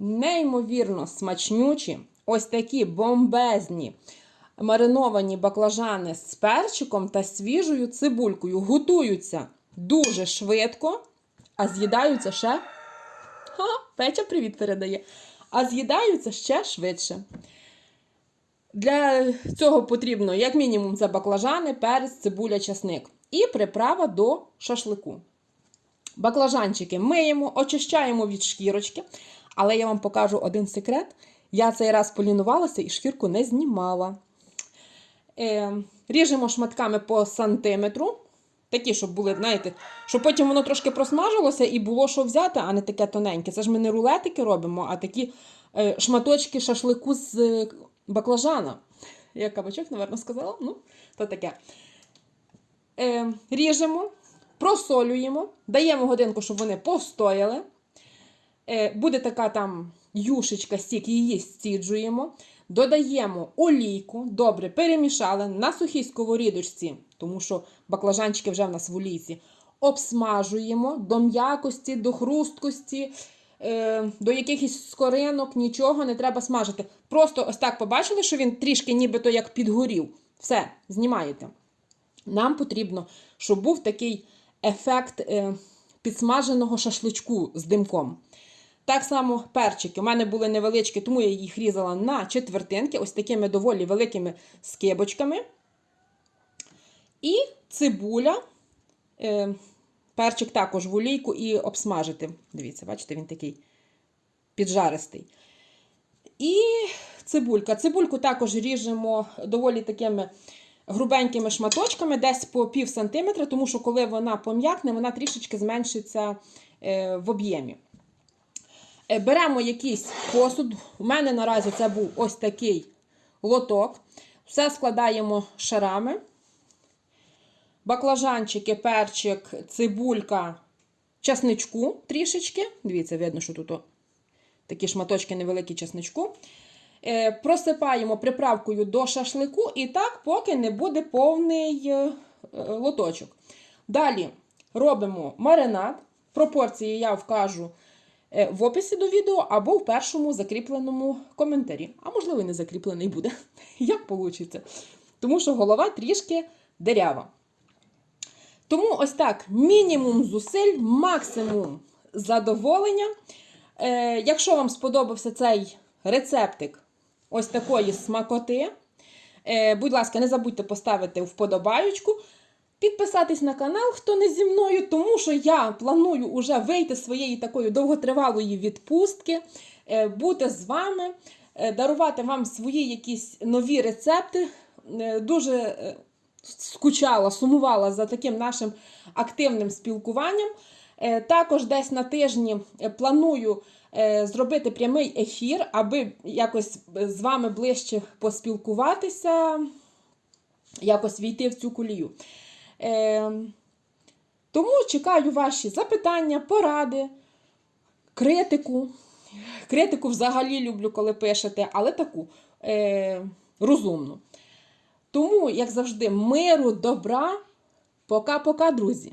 неймовірно смачнючі, ось такі бомбезні мариновані баклажани з перчиком та свіжою цибулькою. Готуються дуже швидко, а з'їдаються ще. Ха, Петя привіт передає. А з'їдаються ще швидше. Для цього потрібно, як мінімум, це баклажани, перець, цибуля, часник. І приправа до шашлику. Баклажанчики миємо, очищаємо від шкірочки. Але я вам покажу один секрет. Я цей раз полінувалася і шкірку не знімала. Е, ріжемо шматками по сантиметру. Такі, щоб були, знаєте, щоб потім воно трошки просмажилося і було що взяти, а не таке тоненьке. Це ж ми не рулетики робимо, а такі е, шматочки шашлику з е, баклажана. Я кабачок, напевно, сказала. Ну, то таке. Е, ріжемо, просолюємо, даємо годинку, щоб вони постояли. Е, буде така там юшечка, стік, її стіджуємо. Додаємо олійку, добре перемішали на сухій сковорідочці, тому що баклажанчики вже в нас в олійці. Обсмажуємо до м'якості, до хрусткості, е, до якихось скоринок, нічого не треба смажити. Просто ось так побачили, що він трішки нібито як підгорів. Все, знімаєте. Нам потрібно, щоб був такий ефект е, підсмаженого шашличку з димком. Так само перчики. У мене були невеличкі, тому я їх різала на четвертинки, ось такими доволі великими скибочками. І цибуля. Е, перчик також в олійку і обсмажити. Дивіться, бачите, він такий піджаристий. І цибулька. Цибульку також ріжемо доволі такими грубенькими шматочками, десь по пів сантиметра, тому що коли вона пом'якне, вона трішечки зменшиться е, в об'ємі. Е, Беремо якийсь посуд. У мене наразі це був ось такий лоток. Все складаємо шарами. Баклажанчики, перчик, цибулька, часничку трішечки. Дивіться, видно, що тут такі шматочки невеликі часничку. Е, Просипаємо приправкою до шашлику і так, поки не буде повний е, лоточок. Далі робимо маринад. Пропорції я вкажу в описі до відео або в першому закріпленому коментарі. А можливо, і не закріплений буде. Як вийде. Тому що голова трішки дерява. Тому ось так: мінімум зусиль, максимум задоволення. Е, якщо вам сподобався цей рецептик ось такої смакоти, е, будь ласка, не забудьте поставити вподобаючку. Підписатись на канал, хто не зі мною, тому що я планую уже вийти з своєї такої довготривалої відпустки, е, бути з вами, е, дарувати вам свої якісь нові рецепти. Е, Дуже скучала, сумувала за таким нашим активним спілкуванням. Також десь на тижні планую зробити прямий ефір, аби якось з вами ближче поспілкуватися, якось війти в цю колію. Е, Тому чекаю ваші запитання, поради, критику. Критику взагалі люблю, коли пишете, але таку е, розумну. Тому, як завжди, миру, добра. Пока-пока, друзі!